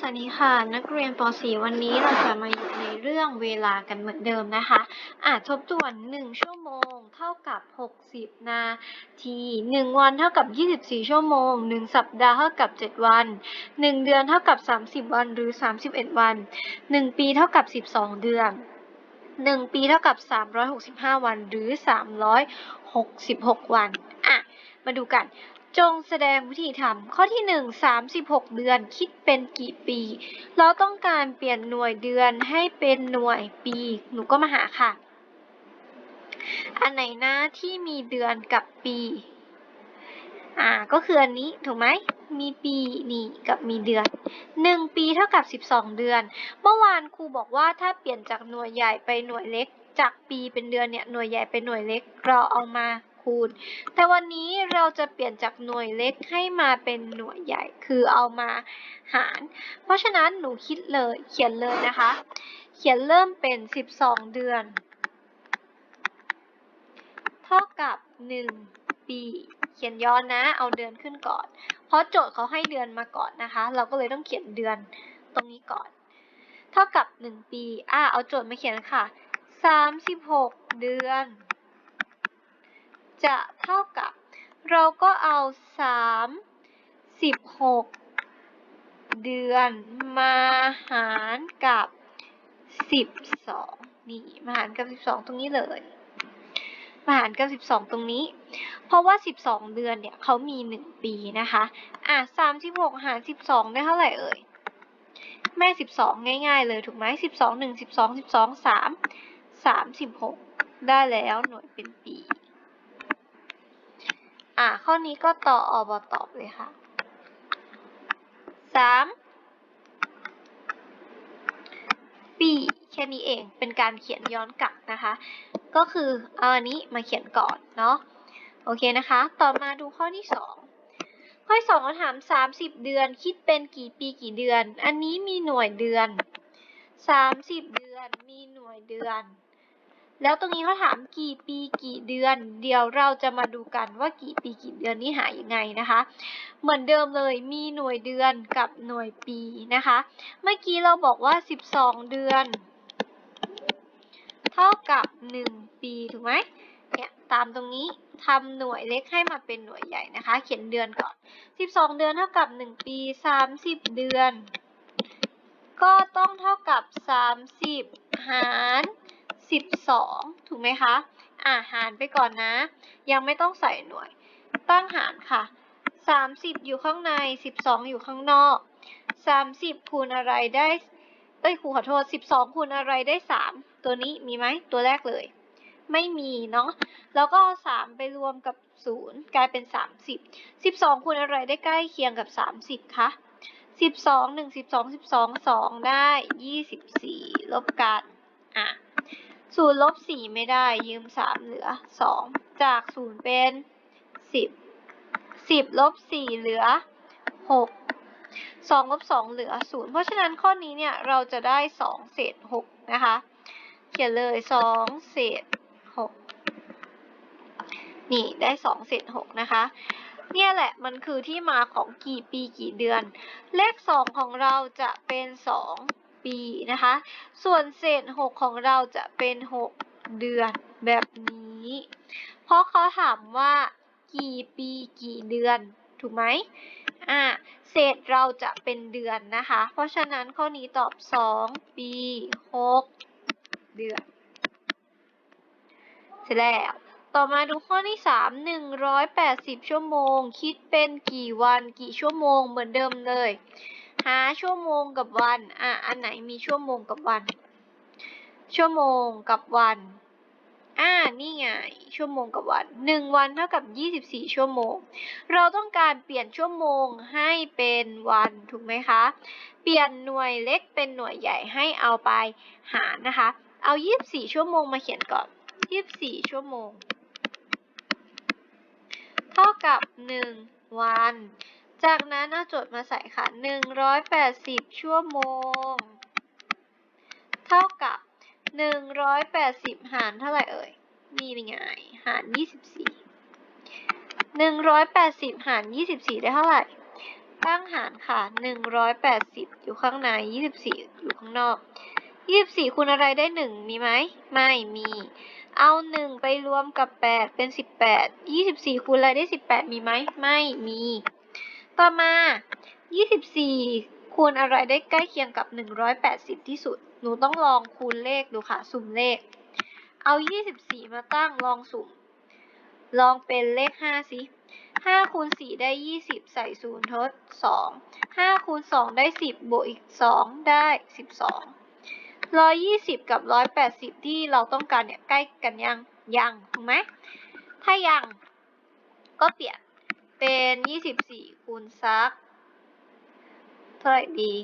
สวัสดีค่ะ นักเรียนป .4 วันนี้เราจะมาอยู่ในเรื่องเวลากันเหมือนเดิมนะคะอะทบทวน 1 ชั่วโมง เท่ากับ 60 นาที 1 วันเท่ากับ 24 ชั่วโมง 1 สัปดาห์เท่ากับ 7 วัน 1 เดือนเท่ากับ 30 วันหรือ 31 วัน 1 ปีเท่ากับ 12 เดือน 1 ปีเท่ากับ 365 วันหรือ 366 วัน อะ มาดูกัน จงแสดงวิธีทำข้อที่ 1 36 เดือนคิดเป็นกี่ปี เราต้องการเปลี่ยนหน่วยเดือนให้เป็นหน่วยปี หนูก็มาหาค่ะ อันไหนนะที่มีเดือนกับปี อ่าก็คืออันนี้ถูกไหม มีปีนี่กับมีเดือน 1 ปีเท่ากับ 12 เดือน เมื่อวานครูบอกว่าถ้าเปลี่ยนจากหน่วยใหญ่ไปหน่วยเล็ก จากปีเป็นเดือนเนี่ยหน่วยใหญ่ไปหน่วยเล็กเราเอามา คูณ แต่วันนี้เราจะเปลี่ยนจากหน่วยเล็กให้มาเป็นหน่วยใหญ่ คือเอามาหาร เพราะฉะนั้นหนูคิดเลยเขียนเลยนะคะ เขียนเริ่มเป็น 12 เดือน เท่ากับ 1 ปี เขียนย้อนนะ เอาเดือนขึ้นก่อน เพราะโจทย์เขาให้เดือนมาก่อนนะคะ เราก็เลยต้องเขียนเดือนตรงนี้ก่อน เท่ากับ 1 ปี อ่าเอาโจทย์มาเขียนค่ะ36 เดือน จะเท่ากับ เราก็เอา36เดือนมาหารกับ 12 นี่มาหารกับ 12 ตรงนี้เลยมาหารกับ 12 ตรงนี้ เพราะว่า 12 เดือนเนี่ยเขามี 1 ปีนะคะ อะ36 หาร 12 ได้เท่าไหร่เอ่ย แม่ 12 ง่าย ๆ เลยถูกไหม12 1 12 12 3 36 ได้แล้วหน่วยเป็นปี อะข้อนี้ก็ต่ออบตอบเลยค่ะ3ปีแค่นี้เองเป็นการเขียนย้อนกลับนะคะ ก็คือเอาอันนี้มาเขียนก่อนเนาะโอเคนะคะ ต่อมาดูข้อที่2ข้อที่สองเขาถาม30เดือน คิดเป็นกี่ปีกี่เดือน อันนี้มีหน่วยเดือน30เดือนมีหน่วยเดือน แล้วตรงนี้เขาถามกี่ปีกี่เดือน เดี๋ยวเราจะมาดูกันว่ากี่ปีกี่เดือนนี่หายังไงนะคะ เหมือนเดิมเลยมีหน่วยเดือนกับหน่วยปีนะคะ เมื่อกี้เราบอกว่า 12 เดือน เท่ากับ 1 ปีถูกไหมเนี่ยตามตรงนี้ทำหน่วยเล็กให้มาเป็นหน่วยใหญ่นะคะ เขียนเดือนก่อน 12 เดือนเท่ากับ 1 ปี 30 เดือน ก็ต้องเท่ากับ 30 หาร 12 ถูกไหมคะ อ่าหารไปก่อนนะ ยังไม่ต้องใส่หน่วย ตั้งหารค่ะ 30 อยู่ข้างใน 12 อยู่ข้างนอก 30 คูณอะไรได้ เอ้ยครูขอโทษ 12 คูณอะไรได้ 3 ตัวนี้มีไหม ตัวแรกเลย ไม่มีเนาะ แล้วก็เอา3ไปรวมกับ 0 กลายเป็น 30 12 คูณอะไรได้ใกล้เคียงกับ 30 คะ12 1 12 12 2 ได้ 24 ลบกัน ศูนย์ลบสี่ไม่ได้ยืมสามเหลือสองจากศูนย์เป็นสิบสิบลบสี่เหลือหกสองลบสองเหลือศูนย์เพราะฉะนั้นข้อนี้เนี่ยเราจะได้สองเศษหกนะคะ เขียนเลยสองเศษหกนี่ได้สองเศษหกนะคะเนี่ยแหละมันคือที่มาของกี่ปีกี่เดือน เลขสองของเราจะเป็นสอง ปีนะคะ ส่วนเศษ 6 ของเราจะเป็น 6 เดือนแบบนี้ เพราะเขาถามว่ากี่ปีกี่เดือน ถูกไหมอ่าเศษเราจะเป็นเดือนนะคะ เพราะฉะนั้นข้อนี้ตอบ 2 ปี 6 เดือน เสร็จแล้ว ต่อมาดูข้อที่ 3 180 ชั่วโมง คิดเป็นกี่วันกี่ชั่วโมงเหมือนเดิมเลย หาชั่วโมงกับวัน อะ อันไหนมีชั่วโมงกับวัน ชั่วโมงกับวัน อ่า นี่ไง ชั่วโมงกับวันหนึ่งวันเท่ากับยี่สิบสี่ชั่วโมง เราต้องการเปลี่ยนชั่วโมงให้เป็นวัน ถูกไหมคะ เปลี่ยนหน่วยเล็กเป็นหน่วยใหญ่ให้เอาไปหารนะคะ เอายี่บสี่ชั่วโมงมาเขียนก่อนยี่บสี่ชั่วโมง เท่ากับหนึ่งวัน จากนั้นเอาโจทย์มาใส่ค่ะ 180 ชั่วโมง เท่ากับ 180 หารเท่าไหร่เอ่ย นี่เป็นไง หาร 24 180 หาร 24 ได้เท่าไหร่ ตั้งหารค่ะหนึ่งร้อยแปดสิบอยู่ข้างในยี่สิบสี่อยู่ข้างนอกยี่สิบสี่คูณอะไรได้หนึ่งมีไหม ไม่มี เอาหนึ่งไปรวมกับแปดเป็นสิบแปดยี่สิบสี่คูณอะไรได้สิบแปดมีไหม ไม่มี ต่อมายี่สิบสี่คูณอะไรได้ใกล้เคียงกับหนึ่งร้อยแปดสิบที่สุด หนูต้องลองคูณเลขดูค่ะ สุ่มเลข เอายี่สิบสี่มาตั้งลองสุ่ม ลองเป็นเลขห้าสิห้าคูณสี่ได้ยี่สิบใส่ศูนย์ทดสองห้าคูณสองได้สิบบวกอีกสองได้สิบสองร้อยยี่สิบกับร้อยแปดสิบที่เราต้องการเนี่ยใกล้กันยัง ยัง ถูกไหม ถ้ายัง ก็เปลี่ยน เป็นยี่สิบสี่คูณซัก เท่าไหร่ดี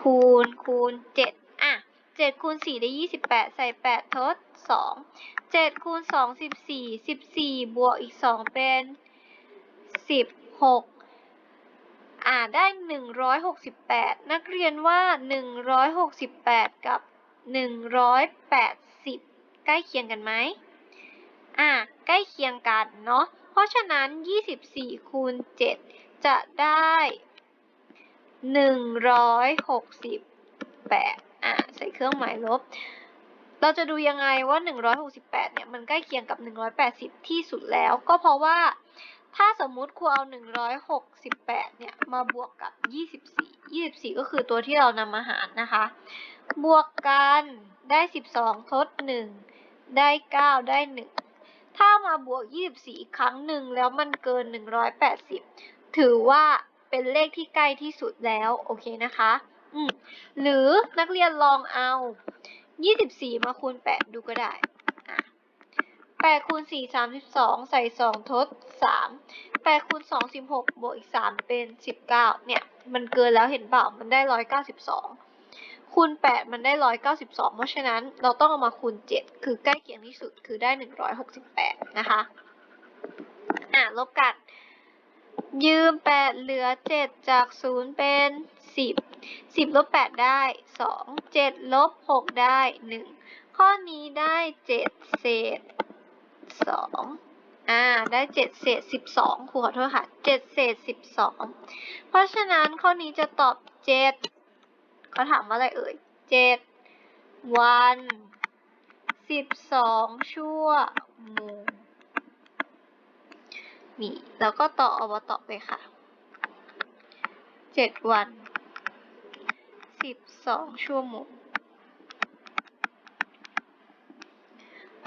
คูณคูณเจ็ดอะเจ็ดคูณสี่ได้ยี่สิบแปดใส่แปดทดสองเจ็ดคูณสองสิบสี่สิบสี่บวกอีกสองเป็นสิบหกอ่าได้หนึ่งร้อยหกสิบแปดนักเรียนว่าหนึ่งร้อยหกสิบแปดกับหนึ่งร้อยแปดสิบใกล้เคียงกันไหม อ่าใกล้เคียงกันเนาะ เพราะฉะนั้นยี่สิบสี่คูณเจ็ดจะได้หนึ่งร้อยหกสิบแปดอ่าใส่เครื่องหมายลบ เราจะดูยังไงว่า 168 เนี่ย มันใกล้เคียงกับ 180 ที่สุดแล้ว ก็เพราะว่าถ้าสมมุติครูเอา 168 เนี่ย มาบวกกับ 24 24 ก็คือตัวที่เรานำมาหารนะคะ บวกกันได้ 12 ทด 1 ได้ 9 ได้ 1 ถ้ามาบวก 24 อีกครั้งหนึ่งแล้วมันเกิน 180 ถือว่าเป็นเลขที่ใกล้ที่สุดแล้ว โอเคนะคะอืมหรือนักเรียนลองเอา 24 มาคูณ 8 ดูก็ได้8คูณ4 32 ใส่ 2 ทด 3 8คูณ2 16 บวกอีก 3 เป็น 19 เนี่ย มันเกินแล้วเห็นเปล่า มันได้ 192 คูณ 8 มันได้ 192 เพราะฉะนั้นเราต้องเอามาคูณ 7 คือใกล้เคียงที่สุดคือได้ 168 นะคะ อะ ลบกัน ยืม 8 เหลือ 7 จาก 0 เป็น 10 10 ลบ 8 ได้ 2 7 ลบ 6 ได้ 1 ข้อนี้ได้ 7 เศษ 2 อ่า ได้ 7 เศษ 12ครูขอโทษค่ะ 7 เศษ 12 เพราะฉะนั้นข้อนี้จะตอบ 7 เขาถามว่าอะไรเอ่ย7วัน12ชั่วโมงนี่ แล้วก็ต่ออบตไปค่ะเจ็ดวันสิบสองชั่วโมง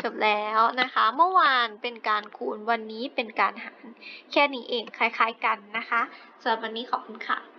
จบแล้วนะคะ เมื่อวานเป็นการคูณวันนี้เป็นการหาร แค่นี้เองคล้ายๆกันนะคะสำหรับวันนี้ขอบคุณค่ะ